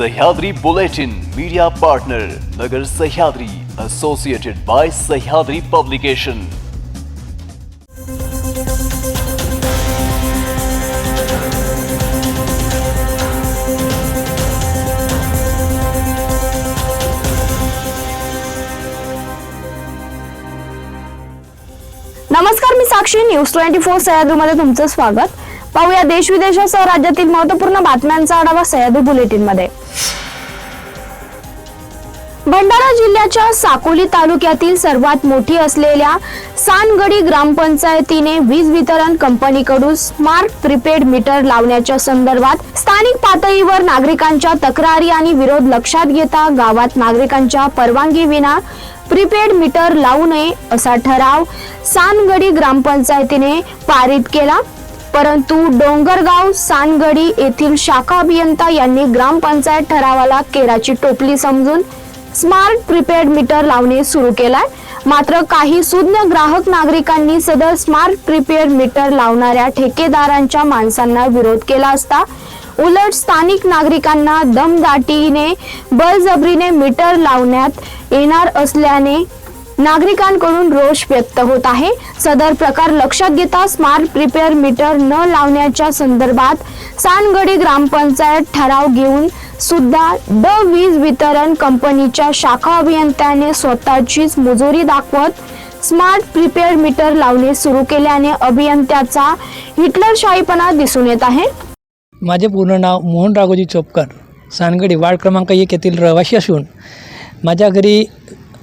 Sahyadri Bulletin Media Partner Nagar Sahyadri Associated by Sahyadri Publication. नमस्कार मी Sakshi news twenty four सह्याद्रीमध्ये तुमचं स्वागत. पाहूया देश विदेशासह राज्यातील महत्त्वपूर्ण बातम्यांचा आढावा सह्याद्री बुलेटिनमध्ये भंडारा जिल्ह्याच्या साकोली तालुक्यातील सर्वात मोठी असलेल्या सानगडी ग्रामपंचायतीने वीज वितरण कंपनीकडून स्मार्ट प्रीपेड मीटर लावण्याच्या संदर्भात स्थानिक पातळीवर नागरिकांच्या तक्रारी आणि विरोध लक्षात घेता गावात नागरिकांच्या परवानगी विना प्रीपेड मीटर लावू नये असा ठराव सानगडी ग्रामपंचायतीने पारित केला. परंतु डोंगरगाव सानगडी येथील शाखा अभियंता यांनी ग्रामपंचायत ठरावाला केराची टोपली समजून स्मार्ट प्रीपेड मीटर लावणे सुरू केलाय. मात्र काही सुज्ञ ग्राहक नागरिकांनी सदर स्मार्ट प्रीपेड मीटर लावणाऱ्या ठेकेदारांच्या माणसांना विरोध केला असता उलट स्थानिक नागरिकांना दमदाटीने बळजबरीने मीटर लावण्यात येणार असल्याने नागरिकांकडून रोष व्यक्त होत आहे. सदर प्रकार लक्षात घेता स्मार्ट प्रिपेअर मीटर न लावण्याच्या संदर्भात सानगडी ग्रामपंचायत ठराव घेऊन सुद्धा ड वीज वितरण कंपनीच्या शाखा अभियंत्याने स्वतःचीच मुजोरी दाखवत स्मार्ट प्रिपेअर मीटर लावणे सुरू केल्याने अभियंत्याचा हिटलरशाहीपणा दिसून येत आहे. माझे पूर्ण नाव मोहन राघोजी चोपकर. सानगडी वार्ड क्रमांक एक येथील रहिवासी असून माझ्या घरी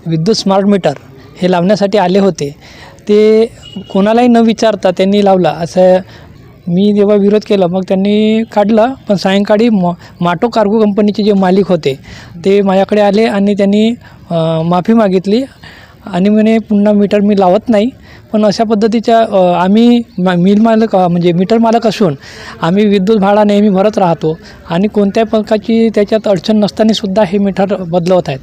विद्युत स्मार्ट मीटर हे लावण्यासाठी आले होते. ते कोणालाही न विचारता त्यांनी लावला. असं मी जेव्हा विरोध केला मग त्यांनी काढलं. पण सायंकाळी मॉ माटो कार्गो कंपनीचे जे मालिक होते ते माझ्याकडे आले आणि त्यांनी माफी मागितली. आणि म्हणे पुन्हा मीटर मी लावत नाही. पण अशा पद्धतीच्या आम्ही मा मिल मालक म्हणजे मीटर मालक असून आम्ही विद्युत भाडा नेहमी भरत राहतो. आणि कोणत्याही प्रकारची त्याच्यात अडचण नसतानासुद्धा हे मीटर बदलवत आहेत.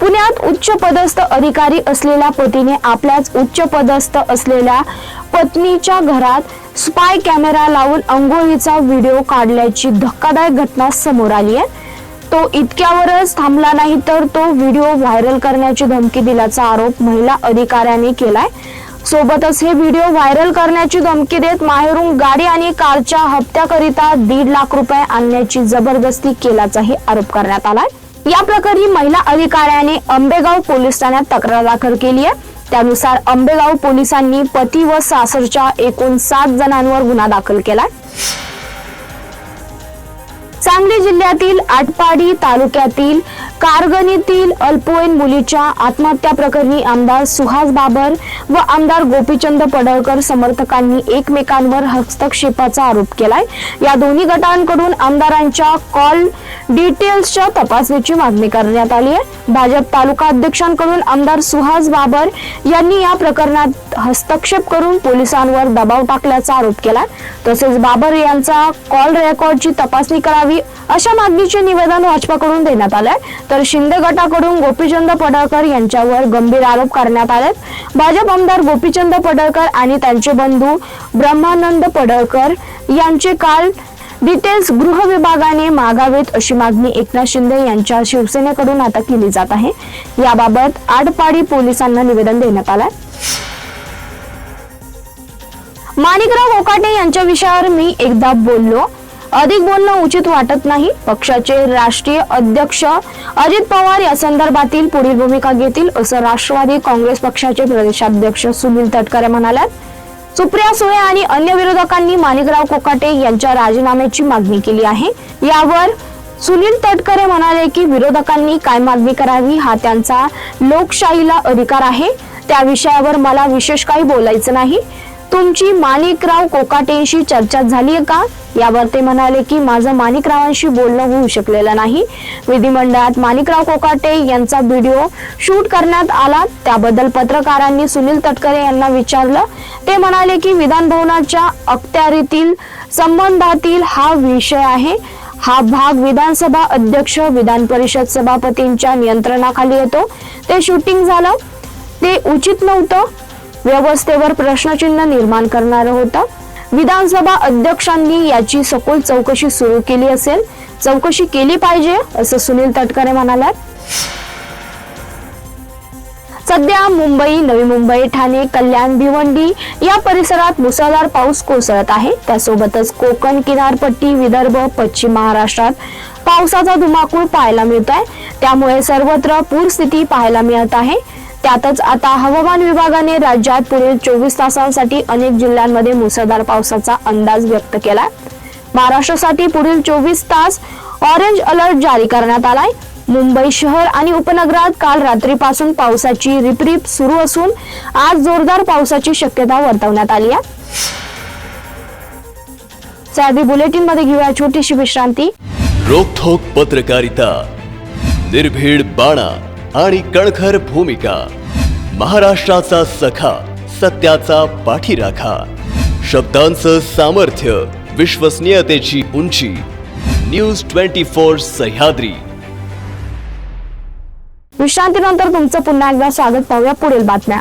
पुण्यात उच्च पदस्थ अधिकारी असलेल्या पतीने आपल्याच उच्च पदस्थ असलेल्या पत्नीच्या घरात स्पाय कॅमेरा लावून अंघोळीचा व्हिडिओ काढल्याची धक्कादायक घटना समोर आली आहे. तो इतक्यावरच थांबला नाही तर तो व्हिडिओ व्हायरल करण्याची धमकी दिल्याचा आरोप महिला अधिकाऱ्याने केलाय. सोबतच हे व्हिडिओ व्हायरल करण्याची धमकी देत माहेरून गाडी आणि कारच्या हप्त्याकरिता दीड लाख रुपये आणण्याची जबरदस्ती केल्याचाही आरोप करण्यात आलाय. या प्रकरणी महिला अधिकाऱ्याने आंबेगाव पोलीस ठाण्यात तक्रार दाखल केली आहे. त्यानुसार आंबेगाव पोलिसांनी पती व सासरच्या एकूण सात जणांवर गुन्हा दाखल केलाय. सांगली जिल्ह्यातील आटपाडी तालुक्यातील कारगणीतील अल्पवयीन मुलीच्या आत्महत्या प्रकरणी आमदार सुहास बाबर व आमदार गोपीचंद पडळकर समर्थकांनी एकमेकांवर हस्तक्षेपाचा आरोप केलाय. या दोन्ही गटांकडून आमदारांच्या कॉल डिटेल्सच्या तपासणीची मागणी करण्यात आली आहे. भाजप तालुका अध्यक्षांकडून आमदार सुहास बाबर यांनी या प्रकरणात हस्तक्षेप करून पोलिसांवर दबाव टाकल्याचा आरोप केला तसेच बाबर यांचा कॉल रेकॉर्डची तपासणी करावी अशा मागणीचे निवेदन भाजपाकडून देण्यात आलंय. तर शिंदे गटाकडून गोपीचंद पडळकर यांच्यावर गंभीर आरोप करण्यात आले भाजप आमदार गोपीचंद पडळकर आणि त्यांचे बंधू ब्रह्मानंद पडळकर यांचे काल डिटेल्स गृह विभागाने मागावेत अशी मागणी एकनाथ शिंदे यांच्या शिवसेनेकडून आता केली जात आहे. याबाबत आडपाडी पोलिसांना निवेदन देण्यात आलंय. माणिकराव कोकाटे यांच्या विषयावर मी एकदा बोललो. अधिक बोलणं उचित वाटत नाही. पक्षाचे राष्ट्रीय अध्यक्ष अजित पवार या संदर्भातील पुढील भूमिका घेतील असं राष्ट्रवादी काँग्रेस पक्षाचे प्रदेशाध्यक्ष सुनील तटकरे म्हणाल्यात. सुप्रिया सुळे आणि अन्य विरोधकांनी माणिकराव कोकाटे यांच्या राजीनाम्याची मागणी केली आहे. यावर सुनील तटकरे म्हणाले की विरोधकांनी काय मागणी करावी हा त्यांचा लोकशाहीला अधिकार आहे. त्या विषयावर मला विशेष काही बोलायचं नाही. तुमची माणिकराव कोकाटेंशी चर्चा झाली आहे का? यावर ते म्हणाले की माझं माणिकरावांशी बोलणं होऊ शकलेलं नाही. विधिमंडळात माणिकराव कोकाटे यांचा व्हिडिओ शूट करण्यात आला. त्याबद्दल पत्रकारांनी सुनील तटकरे यांना विचारलं. ते म्हणाले की विधान भवनाच्या अखत्यारीतील संबंधातील हा विषय आहे. हा भाग विधानसभा अध्यक्ष विधान परिषद सभापतींच्या नियंत्रणाखाली येतो. ते शूटिंग झालं. ते उचित नव्हतं. व्यवस्थेवर प्रश्नचिन्ह निर्माण करणारं होतं. विधानसभा अध्यक्षांनी याची सखोल चौकशी सुरू केली असेल. चौकशी केली पाहिजे असं सुनील तटकरे म्हणाल्यात. सध्या मुंबई नवी मुंबई ठाणे कल्याण भिवंडी या परिसरात मुसळधार पाऊस कोसळत आहे. त्यासोबतच कोकण किनारपट्टी विदर्भ पश्चिम महाराष्ट्रात पावसाचा धुमाकूळ पाहायला मिळत आहे त्यामुळे सर्वत्र पूरस्थिती पाहायला मिळत आहे. त्यातच आता हवामान विभागाने राज्यात पुढील चोवीस तासांसाठी अनेक जिल्ह्यांमध्ये मुसळधार पावसाचा अंदाज व्यक्त केलाय. महाराष्ट्रासाठी पुढील चोवीस तास ऑरेंज अलर्ट जारी करण्यात आलाय. मुंबई शहर आणि उपनगरात काल रात्रीपासून पावसाची रिपरिप सुरू असून आज जोरदार पावसाची शक्यता वर्तवण्यात आली आहे. साधी बुलेटिनमध्ये घेऊया छोटीशी विश्रांती. रोखोक पत्रकारिता. निर्भीड बाणा. आणि कणखर भूमिका. महाराष्ट्राचा सखा सत्याचा पाठीराखा. शब्दांचं सामर्थ्य विश्वसनीयतेची उंची. News twenty four Sahyadri. विश्रांतीनंतर तुमचं पुन्हा एकदा स्वागत पाहूया पुढील बातम्या.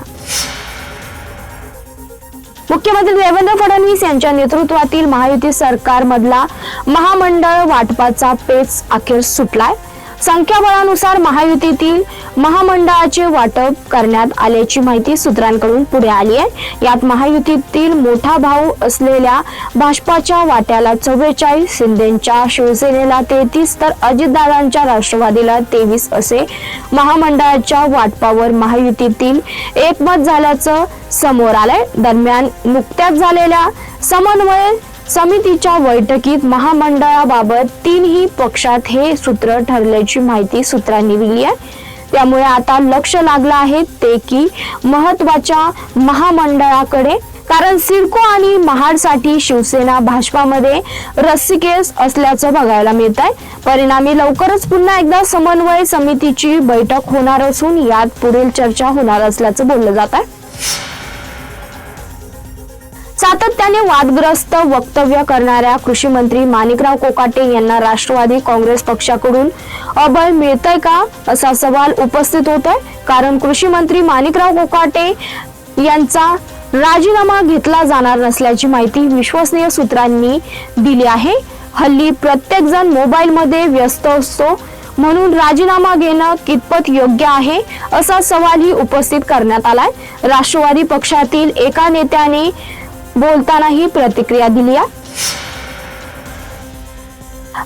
मुख्यमंत्री देवेंद्र फडणवीस यांच्या नेतृत्वातील महायुती सरकारमधला महामंडळ वाटपाचा पेच अखेर सुटलाय. संख्याबळानुसार महायुतीतील महामंडळाचे वाटप करण्यात आल्याची माहिती सूत्रांकडून पुढे आली आहे. यात महायुतीतील मोठा भाऊ असलेल्या भाजपाच्या वाट्याला चव्वेचाळीस शिंदेच्या शिवसेनेला तेहतीस तर अजितदादांच्या राष्ट्रवादीला तेवीस असे महामंडळाच्या वाटपावर महायुतीतील एकमत झाल्याचं समोर आलंय. दरम्यान नुकत्याच झालेल्या समन्वय समितीच्या बैठकीत महामंडळाबाबत तीनही पक्षात हे सूत्र ठरल्याची माहिती सूत्रांनी दिली आहे. त्यामुळे आता लक्ष लागलं आहे ते की महत्त्वाच्या महामंडळाकडे कारण सिडको आणि महाडसाठी शिवसेना भाजपामध्ये रस्सीकेस असल्याचं बघायला मिळत आहे परिणामी लवकरच पुन्हा एकदा समन्वय समितीची बैठक होणार असून यात पुढील चर्चा होणार असल्याचं बोललं जात आहे. सातत्याने वादग्रस्त वक्तव्य करणाऱ्या कृषी मंत्री माणिकराव कोकाटे यांना राष्ट्रवादी काँग्रेस पक्षाकडून अभय मिळतंय का असा सवाल उपस्थित होतोय. कारण कृषी मंत्री माणिकराव कोकाटे यांचा राजीनामा घेतला जाणार नसल्याची माहिती विश्वसनीय सूत्रांनी दिली आहे. हल्ली प्रत्येक जण मोबाईल मध्ये व्यस्त असतो. म्हणून राजीनामा घेणं कितपत योग्य आहे असा सवालही उपस्थित करण्यात आलाय. राष्ट्रवादी पक्षातील एका नेत्याने बोलताना ही प्रतिक्रिया दिली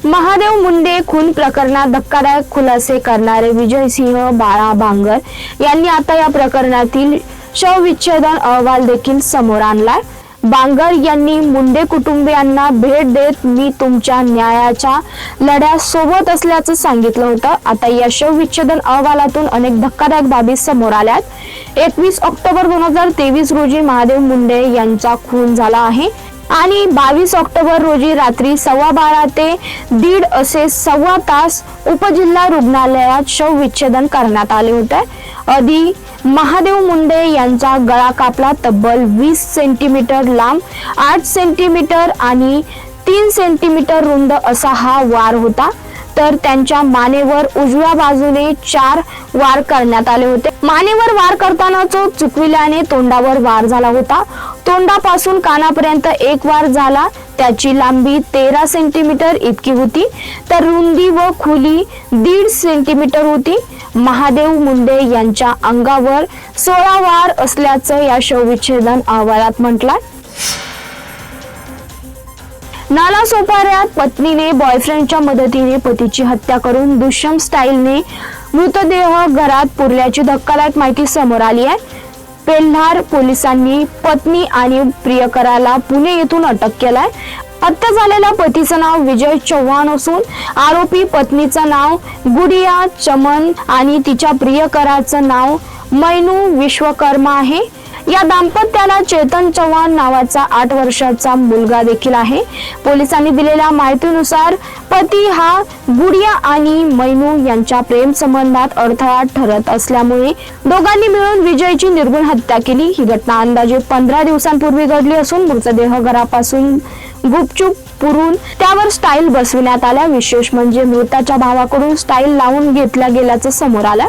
महादेव मुंडे खून प्रकरणात धक्कादायक खुलासे करणारे विजयसिंह बाळा बांगर यांनी आता या प्रकरणातील शवविच्छेदन अहवाल देखील समोर आणलाय. बांगर यांनी मुंडे कुटुंबियांना भेट देत मी तुमच्या न्यायाच्या लढ्या सोबत असल्याचं सांगितलं होतं. आता या शवविच्छेदन अहवालातून अनेक धक्कादायक बाबी समोर आल्यात. एकवीस ऑक्टोबर दोन हजार तेवीस रोजी महादेव मुंडे यांचा खून झाला आहे आणि बावीस ऑक्टोबर रोजी रात्री सव्वा बारा ते दीड असे सव्वा तास उपजिल्हा रुग्णालयात शवविच्छेदन करण्यात आले होते. आधी महादेव मुंडे यांचा गळा कापला तब्बल वीस सेंटीमीटर लांब आठ सेंटीमीटर आणि तीन सेंटीमीटर रुंद असा हा वार होता. तर त्यांच्या मानेवर उजव्या बाजूने चार वार करण्यात आले होते. मानेवर वार करताना तो चुकविल्याने तोंडावर वार झाला होता. तोंडापासून कानापर्यंत एक वार झाला. त्याची लांबी तेरा सेंटीमीटर इतकी होती. तर रुंदी व खोली दीड सेंटीमीटर होती. महादेव मुंडे यांच्या अंगावर सोळा वार असल्याचं या शवविच्छेदन अहवालात म्हटलं नाला सोपाऱ्यात पत्नीने बॉयफ्रेंडच्या मदतीने पतीची हत्या करून दुष्यम स्टाईलने मृतदेह घरात पुरल्याची धक्कादायक माहिती समोर आली आहे. पेल्हार पोलिसांनी पत्नी आणि प्रियकराला पुणे येथून अटक केलाय. हत्या झालेल्या पतीचं नाव विजय चव्हाण असून आरोपी पत्नीचं नाव गुडिया चमन आणि तिच्या प्रियकराचं नाव मैनू विश्वकर्मा आहे. या दाम्पत्याला चेतन चव्हाण नावाचा आठ वर्षाचा मुलगा देखील आहे. पोलिसांनी दिलेल्या माहितीनुसार पती हा गुडिया आणि मैनू यांच्या प्रेम संबंधात अडथळा ठरत असल्यामुळे दोघांनी मिळून विजयची निर्गुण हत्या केली. ही घटना अंदाजे पंधरा दिवसांपूर्वी घडली असून मृतदेह घरापासून गुपचूप पुरून त्यावर स्टाईल बसविण्यात आल्या. विशेष म्हणजे मृताच्या भावाकडून स्टाईल लावून घेतल्या गेल्याचं समोर आलं.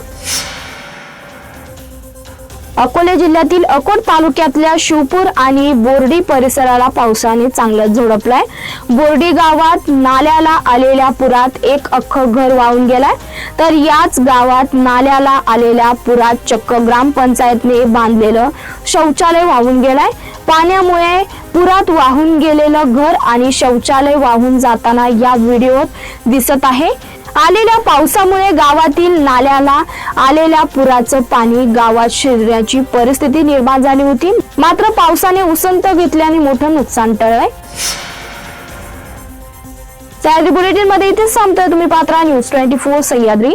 अकोले जिल्ह्यातील अकोट तालुक्यातल्या शिवपूर आणि बोर्डी परिसराला पावसाने चांगलंच झोडपलाय. बोर्डी गावात नाल्याला आलेल्या पुरात एक अख्खं घर वाहून गेलाय. तर याच गावात नाल्याला आलेल्या पुरात चक्क ग्रामपंचायतने बांधलेलं शौचालय वाहून गेलाय. पाण्यामुळे पुरात वाहून गेलेलं घर आणि शौचालय वाहून जाताना या व्हिडिओत दिसत आहे. आलेल्या पावसामुळे गावातील नाल्याला आलेल्या पुराचं पाणी गावात शिरण्याची परिस्थिती निर्माण झाली होती. मात्र पावसाने उसंत घेतल्याने मोठं नुकसान टळलंय. सह्याद्री बुलेटिनमध्ये इथेच थांबतोय. तुम्ही पात्रा न्यूज ट्वेंटी फोर सह्याद्री.